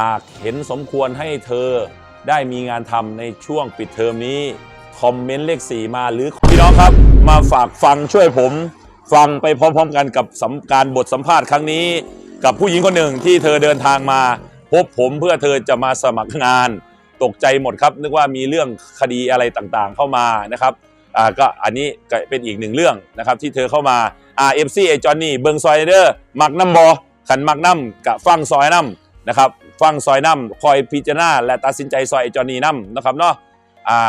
หากเห็นสมควรให้เธอได้มีงานทำในช่วงปิดเทอมนี้ คอมเมนต์เลขสี่มาหรือพี่น้องครับ มาฝากฟังช่วยผม ฟังไปพร้อมๆกันกับสำการบทสัมภาษณ์ครั้งนี้ กับผู้หญิงคนหนึ่งที่เธอเดินทางมา พบผมเพื่อเธอจะมาสมัครงาน ตกใจหมดครับ นึกว่ามีเรื่องคดีอะไรต่างๆเข้ามานะครับอ่าก็อันนี้ก็เป็นอีกหนึ่งเรื่องนะครับที่เธอเข้ามา RFC ไอจอนนี่เบิงซอยเดอร์มักน้ำบอขันมักน้ำกับฟังซอยน้ำ นะครับฟังซอยน้ำคอยพิจารณาและตัดสินใจซอยไอจอนนี่น้ำนะครับเนาะอ่า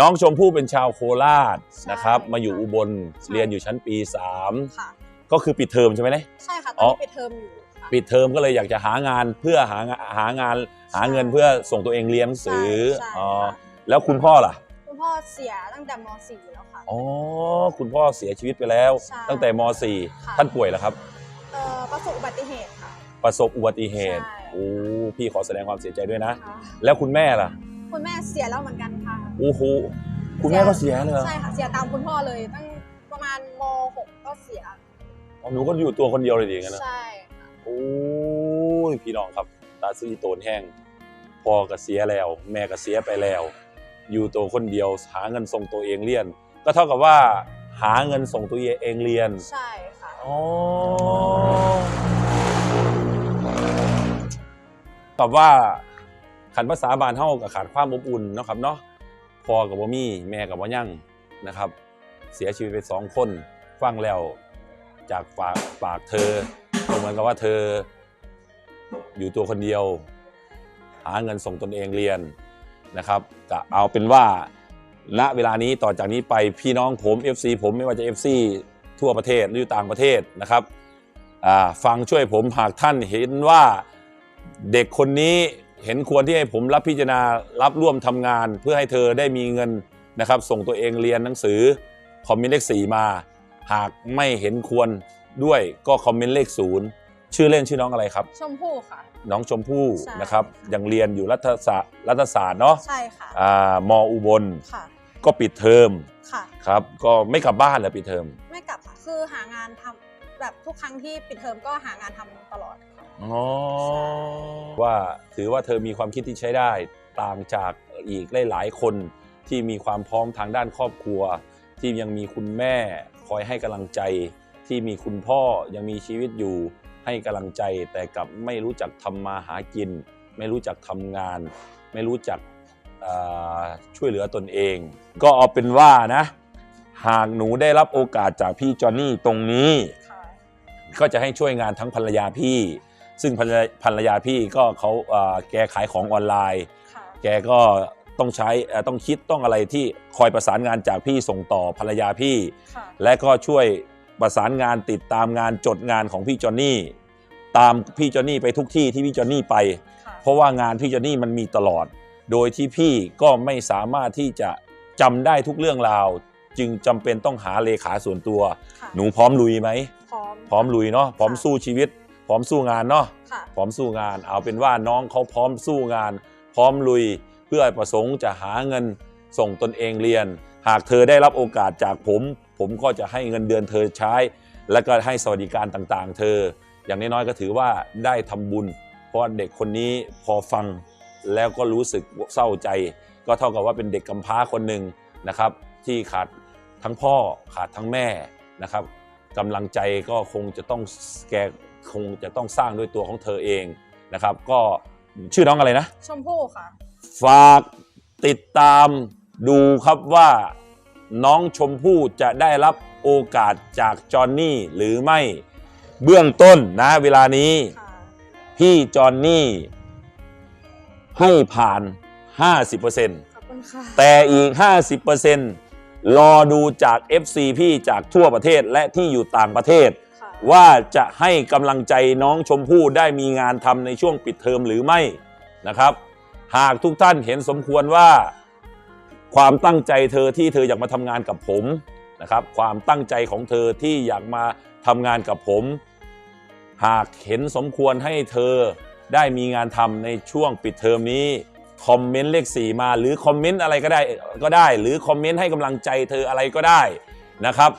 น้องชมพู่เป็นชาวโคราชนะครับใช่มาอยู่อุบลใช่เรียนอยู่ชั้นปี ค่ะ 3 ก็คือปิดเทอมใช่ไหมเนี่ย ใช่ค่ะตอ๋อนอนี้ปิดเทอมอยู่ค่ะปิดเทอมก็เลยอยากจะหางานเพื่อหางานหางานหาเงินเพื่อส่งตัวเองเรียนหนังสือใช่อ๋อค่ะแล้วคุณพ่อล่ะคุณพ่อเสียตั้งแต่ม .4 แล้วค่ะ อ๋อคุณพ่อเสียชีวิตไปแล้ว ใช่ตั้งแต่ม ค่ะ .4 ท่านป่วยแล้วครับ เอ่อประสบอุบัติเหตุค่ะประสบอุบัติเหตุ ใช่โอ้พี่ขอแสดงความเสียใจด้วยนะ ค่ะแล้วคุณแม่ล่ะคุณแม่เสียแล้วเหมือนกันค่ะ โอ้โหคุณแม่ก็เสียเลยเหรอใช่ค่ะ เสียตามคุณพ่อเลยตั้งประมาณม .6 ก็เสีย อ๋อหนูก็อยู่ตัวคนเดียวเลยดิอย่างนั้นนะ ใช่ โอ้ยพี่น้องครับ ตาซีโตนแห้งพ่อก็เสียแล้ว แม่ก็เสียไปแล้ว อยู่ตัวคนเดียวหาเงินส่งตัวเองเรียน ก็เท่ากับว่าหาเงินส่งตัวเองเรียนใช่ค่ะ อ๋อ กับว่าขันภาษาบานเท่ากับขาดความอบอุ่นเนาะครับเนาะพ่อกับบ่มีแม่กับบ่ยั่งนะครับ เสียชีวิตไปสองคนฟังแล้วจากปากปากเธอเหมือนกับว่าเธอ อยู่ตัวคนเดียว หาเงินส่งตนเองเรียนนะครับก็เอาเป็นว่าณเวลานี้ต่อจากนี้ไปพี่น้องผม FC ผมไม่ว่าจะ FC ทั่วประเทศหรืออยู่ต่างประเทศนะครับฟังช่วยผมหากท่านเห็นว่า เด็กคนนี้เห็นควรที่ให้ผมรับพิจารณารับร่วมทำงาน เพื่อให้เธอได้มีเงินนะครับ ส่งตัวเองเรียนหนังสือคอมเมนต์เลขสี่มา หากไม่เห็นควรด้วยก็คอมเมนต์เลขศูนย์ชื่อเล่นชื่อน้องอะไรครับ ชมพู่ค่ะ น้องชมพู่ใช่ นะครับยังเรียนอยู่รัฐศาสตร์รัฐศาสตร์เนาะใช่ค่ะอ่ามอุบลค่ะก็ปิดเทอมค่ะ ครับ ก็ไม่กลับบ้านเลยปิดเทอม ไม่กลับค่ะ คือหางานทำ แบบทุกครั้งที่ปิดเทอมก็หางานทำตลอดค่ะ อ๋อว่าถือว่าเธอมีความคิดที่ใช้ได้ต่างจากอีกหลายๆคนที่มีความพร้อมทางด้านครอบครัว ที่ยังมีคุณแม่คอยให้กำลังใจ ที่มีคุณพ่อยังมีชีวิตอยู่ให้กำลังใจ แต่กลับไม่รู้จักทำมาหากิน ไม่รู้จักทำงาน ไม่รู้จักเอ่อช่วยเหลือตนเอง ก็เอาเป็นว่านะ หากหนูได้รับโอกาสจากพี่จอนนี่ตรงนี้ค่ะ ก็จะให้ช่วยงานทั้งภรรยาพี่ ซึ่งภรรยาภรรยาพี่ก็เขาเอ่อแกขายของออนไลน์ ค่ะแกก็ต้องใช้เอ่อต้องคิดต้องอะไรที่คอยประสานงานจากพี่ส่งต่อภรรยาพี่ ค่ะ และก็ช่วยประสานงานติดตามงานจดงานของพี่จอนนี่ ตามพี่จอนนี่ไปทุกที่ที่พี่จอนนี่ไป ค่ะเพราะว่างานพี่จอนนี่มันมีตลอด โดยที่พี่ก็ไม่สามารถที่จะจำได้ทุกเรื่องราว จึงจำเป็นต้องหาเลขาส่วนตัว ค่ะหนูพร้อมลุยไหม พร้อม พร้อมลุยเนาะพร้อมสู้ชีวิต พร้อมสู้งานเนาะค่ะ พร้อมสู้งาน เอาเป็นว่าน้องเขาพร้อมสู้งาน พร้อมลุย เพื่อประสงค์จะหาเงินส่งตนเองเรียน หากเธอได้รับโอกาสจากผม ผมก็จะให้เงินเดือนเธอใช้ และก็ให้สวัสดิการต่างๆ เธอ อย่างน้อยๆก็ถือว่าได้ทำบุญ เพราะว่าเด็กคนนี้พอฟังแล้วก็รู้สึกเศร้าใจ ก็เท่ากับว่าเป็นเด็กกำพร้าคนหนึ่งนะครับ ที่ขาด ทั้งพ่อขาดทั้งแม่นะครับกำลังใจก็คงจะต้องแกคงจะต้องสร้างด้วยตัวของเธอเองนะครับ ก็ชื่อน้องอะไรนะ ชมพู่ค่ะ ฝากติดตามดูครับว่าน้องชมพู่จะได้รับโอกาสจากจอห์นนี่หรือไม่เบื้องต้นนะเวลานี้ค่ะพี่จอห์นนี่ ให้ผ่าน 50%ขอบคุณค่ะ แต่อีก 50% รอดูจาก FC พี่จากทั่วประเทศและที่อยู่ต่างประเทศ ค่ะว่าจะให้กำลังใจน้องชมพู่ได้มีงานทำในช่วงปิดเทอมหรือไม่นะครับ หากทุกท่านเห็นสมควรว่า ความตั้งใจเธอที่เธออยากมาทำงานกับผมนะครับ ความตั้งใจของเธอที่อยากมาทำงานกับผม หากเห็นสมควรให้เธอได้มีงานทำในช่วงปิดเทอมนี้ คอมเมนต์เลขสี่มาหรือคอมเมนต์อะไรก็ได้ก็ได้ หรือคอมเมนต์ให้กำลังใจเธออะไรก็ได้นะครับ